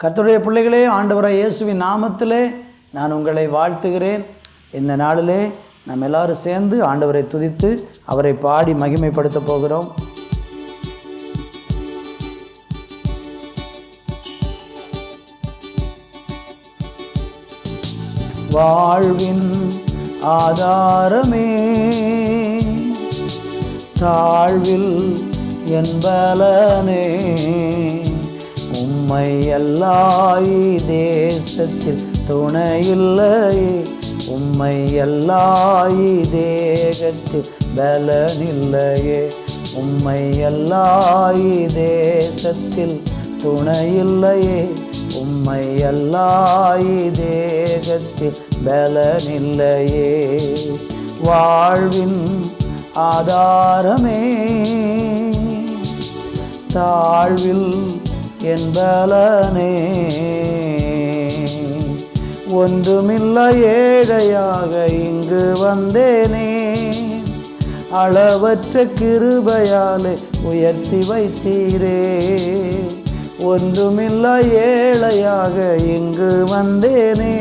கர்த்தருடைய பிள்ளைகளே ஆண்டவரை இயேசுவின் நாமத்திலே நான் உங்களை வாழ்த்துகிறேன். இந்த நாளிலே நம்ம எல்லாரும் சேர்ந்து ஆண்டவரை துதித்து அவரை பாடி மகிமைப்படுத்த போகிறோம். வாழ்வின் ஆதாரமே. தாழ்வில் என்பலனே உம்மை எல்லாய் தேசத்தில் துணையில்லை. உம்மை எல்லாய் தேகத்தில் பலனில்லையே. உம்மை எல்லாய் தேசத்தில் துணையில்லையே. உம்மை எல்லாய் தேகத்தில் பலனில்லையே. வாழ்வின் ஆதாரமே. தாழ்வில் என் பலனே. ஒன்றுமில்ல ஏழையாக இங்கு வந்தேனே. அளவற்ற கிருபையாலே உயர்த்தி வைத்தீரே. ஒன்றுமில்லா ஏழையாக இங்கு வந்தேனே.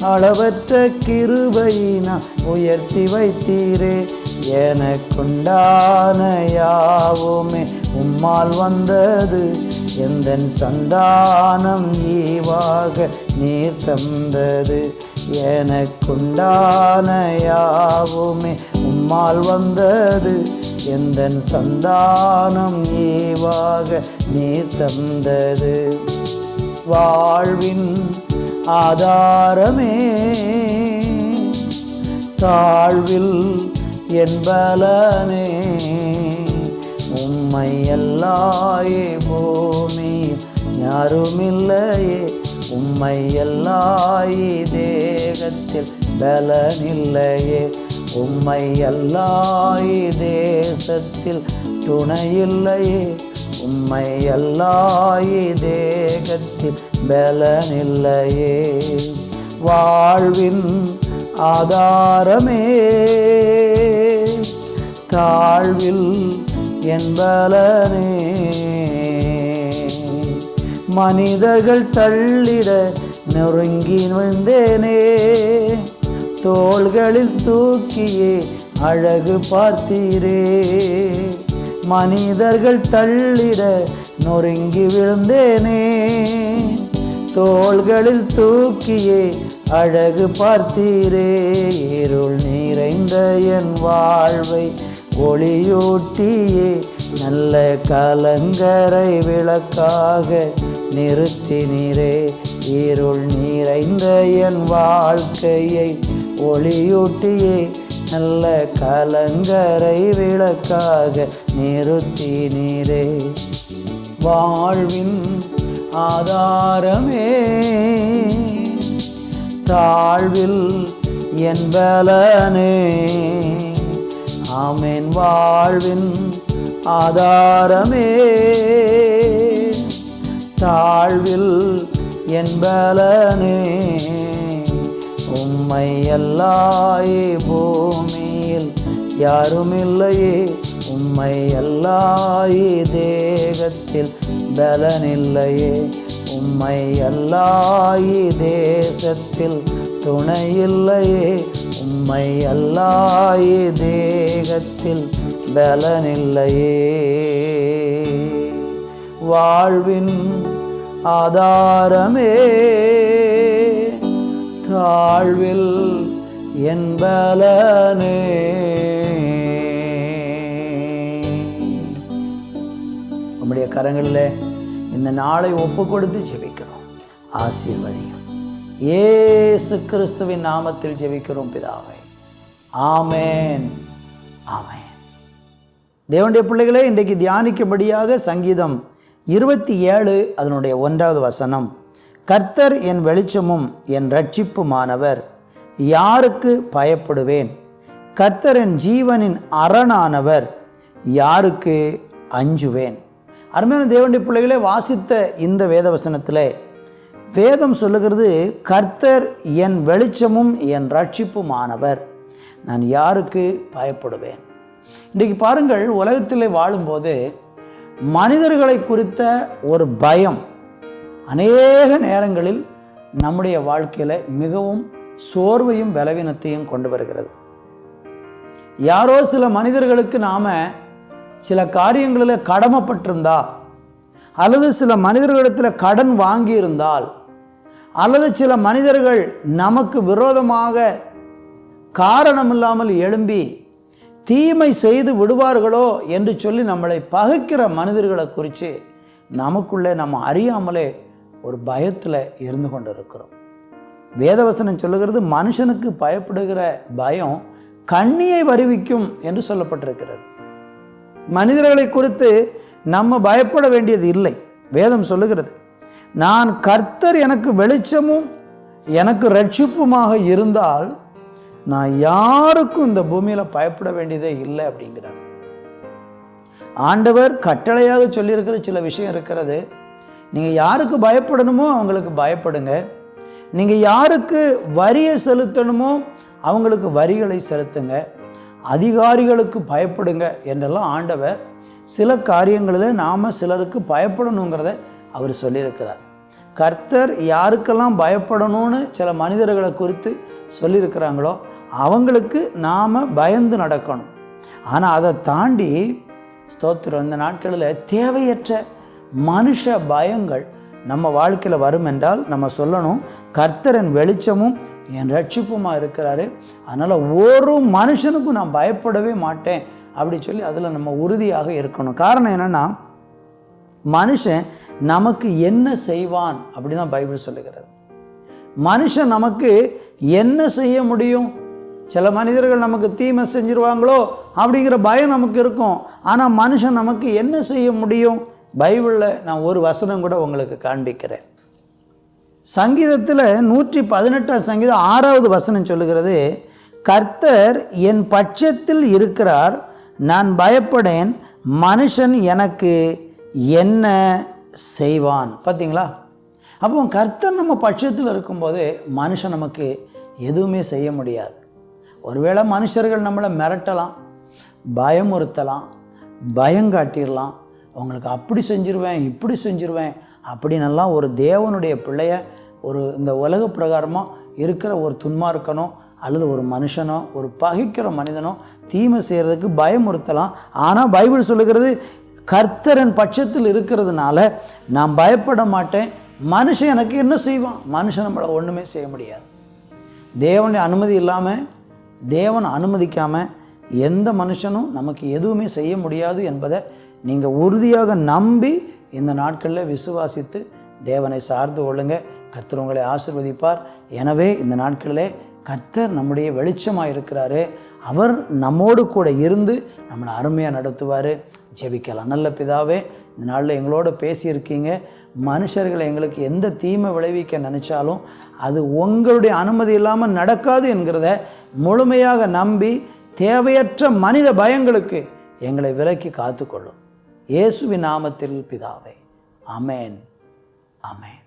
அளவற்ற கிருபையினா உயர்த்தி வைத்தீரே. எனக்குண்டான யாவுமே உம்மால் வந்தது. எந்த சந்தானம் ஈவாக நீர் தந்தது. எனக்குண்டான யாவுமே உம்மால் வந்தது. எந்த சந்தானம் ஈவாக நீர் தந்தது. வாழ்வின் ஆதாரமே. தாழ்வில் என்பலனே உம்மை எல்லாயே பூமி. யாருமில்லையே. உம்மை எல்லாயே தேகத்தில் பலனில்லையே. உம்மை எல்லாயே தேசத்தில் துணையில்லையே. உம்மை எல்லாயே தேகத்தில் பலனில்லையே. வாழ்வின் ஆதாரமே. தாழ்வில் என்பலனே மனிதர்கள் தள்ளிட நொறுங்கி விழுந்தேனே தோள்களில் தூக்கியே அழகு பார்த்தீரே. மனிதர்கள் தள்ளிட நொறுங்கி விழுந்தேனே. தோள்களில் தூக்கியே அழகு பார்த்தீரே. இருள் நிறைந்த என் வாழ்வை ஒளியூட்டியே நல்ல கலங்கரை விளக்காக நிறுத்தினீரே இருள் நிறைந்த என் வாழ்க்கையை ஒளியூட்டியே நல்ல கலங்கரை விளக்காக நிறுத்தினீரே வாழ்வின் ஆதாரமே தாழ்வில் என் பலனே. என்பலனே என் வாழ்வின் ஆதாரமே. தாழ்வில் என்பலனே உம்மை எல்லாயே பூமி. யாரும் இல்லையே உம்மை அல்லாயே தேகத்தில் பலனில்லையே உம்மை அல்லாயே தேசத்தில் துணையில்லையே உம்மை அல்லாயே தேகத்தில் பலனில்லையே. வாழ்வின் ஆதாரமே தாழ்வில் என்பலனே கரங்களில் இந்த நாளை ஒப்பு கொடுத்து ஜெபிக்கிறோம். ஆசீர்வதியும். ஏசு கிறிஸ்துவின் நாமத்தில் ஜெபிக்கிறோம் பிதாவை. ஆமேன். ஆமேன். தேவனுடைய பிள்ளைகளே இன்றைக்கு தியானிக்கும்படியாக சங்கீதம் இருபத்தி ஏழு அதனுடைய ஒன்றாவது வசனம். கர்த்தர் என் வெளிச்சமும் என் ரட்சிப்புமானவர் யாருக்கு பயப்படுவேன்? கர்த்தர் என் ஜீவனின் அரணானவர் யாருக்கு அஞ்சுவேன்? அருமையான தேவனுடைய பிள்ளைகளே வாசித்த இந்த வேதவசனத்தில் வேதம் சொல்லுகிறது கர்த்தர் என் வெளிச்சமும் என் ரட்சிப்புமானவர். நான் யாருக்கு பயப்படுவேன்? இன்றைக்கு பாருங்கள் உலகத்தில் வாழும்போது மனிதர்களை குறித்த ஒரு பயம் அநேக நேரங்களில் நம்முடைய வாழ்க்கையில் மிகவும் சோர்வையும் பலவீனத்தையும் கொண்டு வருகிறது. யாரோ சில மனிதர்களுக்கு நாம் சில காரியங்களில் கடமைப்பட்டிருந்தா அல்லது சில மனிதர்களிடத்தில் கடன் வாங்கியிருந்தால் அல்லது சில மனிதர்கள் நமக்கு விரோதமாக காரணமில்லாமல் எழும்பி தீமை செய்து விடுவார்களோ என்று சொல்லி நம்மளை பகைக்கிற மனிதர்களை குறித்து நமக்குள்ளே நம்ம அறியாமலே ஒரு பயத்தில் இருந்து கொண்டு இருக்கிறோம் வேதவசனம் சொல்லுகிறது மனுஷனுக்கு பயப்படுகிற பயம் கண்ணியை வருவிக்கும் என்று சொல்லப்பட்டிருக்கிறது. மனிதர்களை குறித்து நம்ம பயப்பட வேண்டியது இல்லை. வேதம் சொல்லுகிறது நான் கர்த்தர் எனக்கு வெளிச்சமும் எனக்கு ரட்சிப்புமாக இருந்தால் நான் யாருக்கும் இந்த பூமியில் பயப்பட வேண்டியதே இல்லை அப்படிங்கிறார். ஆண்டவர் கட்டளையாக சொல்லியிருக்கிற சில விஷயம் இருக்கிறது. நீங்கள் யாருக்கு பயப்படணுமோ அவங்களுக்கு பயப்படுங்க. நீங்கள் யாருக்கு வரியை செலுத்தணுமோ அவங்களுக்கு வரிகளை செலுத்துங்க. அதிகாரிகளுக்கு பயப்படுங்க என்றெல்லாம் ஆண்டவர் சில காரியங்களில் நாம் சிலருக்கு பயப்படணுங்கிறத அவர் சொல்லியிருக்கிறார். கர்த்தர் யாருக்கெல்லாம் பயப்படணும்னு சில மனிதர்களை குறித்து சொல்லியிருக்கிறாங்களோ அவங்களுக்கு நாம் பயந்து நடக்கணும். ஆனால் அதை தாண்டி ஸ்தோத்திரம் இந்த நாட்களில் தேவையற்ற மனுஷ பயங்கள் நம்ம வாழ்க்கையில் வரும் என்றால் நம்ம சொல்லணும் கர்த்தரின் வெளிச்சமும் என் ரட்சிப்புமாக இருக்கிறாரு. அதனால் ஒரு மனுஷனுக்கும் நான் பயப்படவே மாட்டேன் அப்படி சொல்லி அதில் நம்ம உறுதியாக இருக்கணும். காரணம் என்னென்னா மனுஷன் நமக்கு என்ன செய்வான் அப்படி தான் பைபிள் சொல்லுகிறது. மனுஷன் நமக்கு என்ன செய்ய முடியும்? சில மனிதர்கள் நமக்கு தீமை செஞ்சிருவாங்களோ அப்படிங்கிற பயம் நமக்கு இருக்கும். ஆனால் மனுஷன் நமக்கு என்ன செய்ய முடியும்? பைபிளில் நான் ஒரு வசனம் கூட உங்களுக்கு காண்பிக்கிறேன். சங்கீதத்தில் நூற்றி பதினெட்டாம் சங்கீதம் ஆறாவது வசனம் சொல்லுகிறது கர்த்தர் என் பட்சத்தில் இருக்கிறார் நான் பயப்படேன் மனுஷன் எனக்கு என்ன செய்வான். பார்த்தீங்களா அப்போ கர்த்தர் நம்ம பட்சத்தில் இருக்கும்போது மனுஷன் நமக்கு எதுவுமே செய்ய முடியாது. ஒருவேளை மனுஷர்கள் நம்மளை மிரட்டலாம் பயமுறுத்தலாம் பயங்காட்டிடலாம் உங்களுக்கு அப்படி செஞ்சிருவேன் இப்படி செஞ்சிருவேன் அப்படின்னெல்லாம் ஒரு தேவனுடைய பிள்ளைய ஒரு இந்த உலக பிரகாரமாக இருக்கிற ஒரு துன்மார்க்கனோ அல்லது ஒரு மனுஷனோ ஒரு பகைக்கிற மனிதனோ தீமை செய்கிறதுக்கு பயமுறுத்தலாம். ஆனால் பைபிள் சொல்லுகிறது கர்த்தரன் பட்சத்தில் இருக்கிறதுனால நான் பயப்பட மாட்டேன். மனுஷன் எனக்கு என்ன செய்வான்? மனுஷன் நம்மளை ஒன்றுமே செய்ய முடியாது. தேவனுடைய அனுமதி இல்லாமல் தேவன் அனுமதிக்காமல் எந்த மனுஷனும் நமக்கு எதுவுமே செய்ய முடியாது என்பதை நீங்கள் உறுதியாக நம்பி இந்த நாட்களில் விசுவாசித்து தேவனை சார்ந்து கொள்ளுங்கள் கர்த்தர் உங்களை ஆசிர்வதிப்பார். எனவே இந்த நாட்களிலே கர்த்தர் நம்முடைய வெளிச்சமாக இருக்கிறாரு அவர் நம்மோடு கூட இருந்து நம்மளை அருமையாக நடத்துவார். ஜெபிக்கலாம். நல்ல பிதாவே இந்த நாளில் எங்களோட பேசியிருக்கீங்க. மனுஷர்களை எங்களுக்கு எந்த தீமை விளைவிக்க நினச்சாலும் அது உங்களுடைய அனுமதி இல்லாமல் நடக்காது என்கிறத முழுமையாக நம்பி தேவையற்ற மனித பயங்களுக்கு எங்களை விலக்கி காத்துக்கொள்ளும். இயேசுவின் நாமத்தில் பிதாவே. அமேன் அமேன்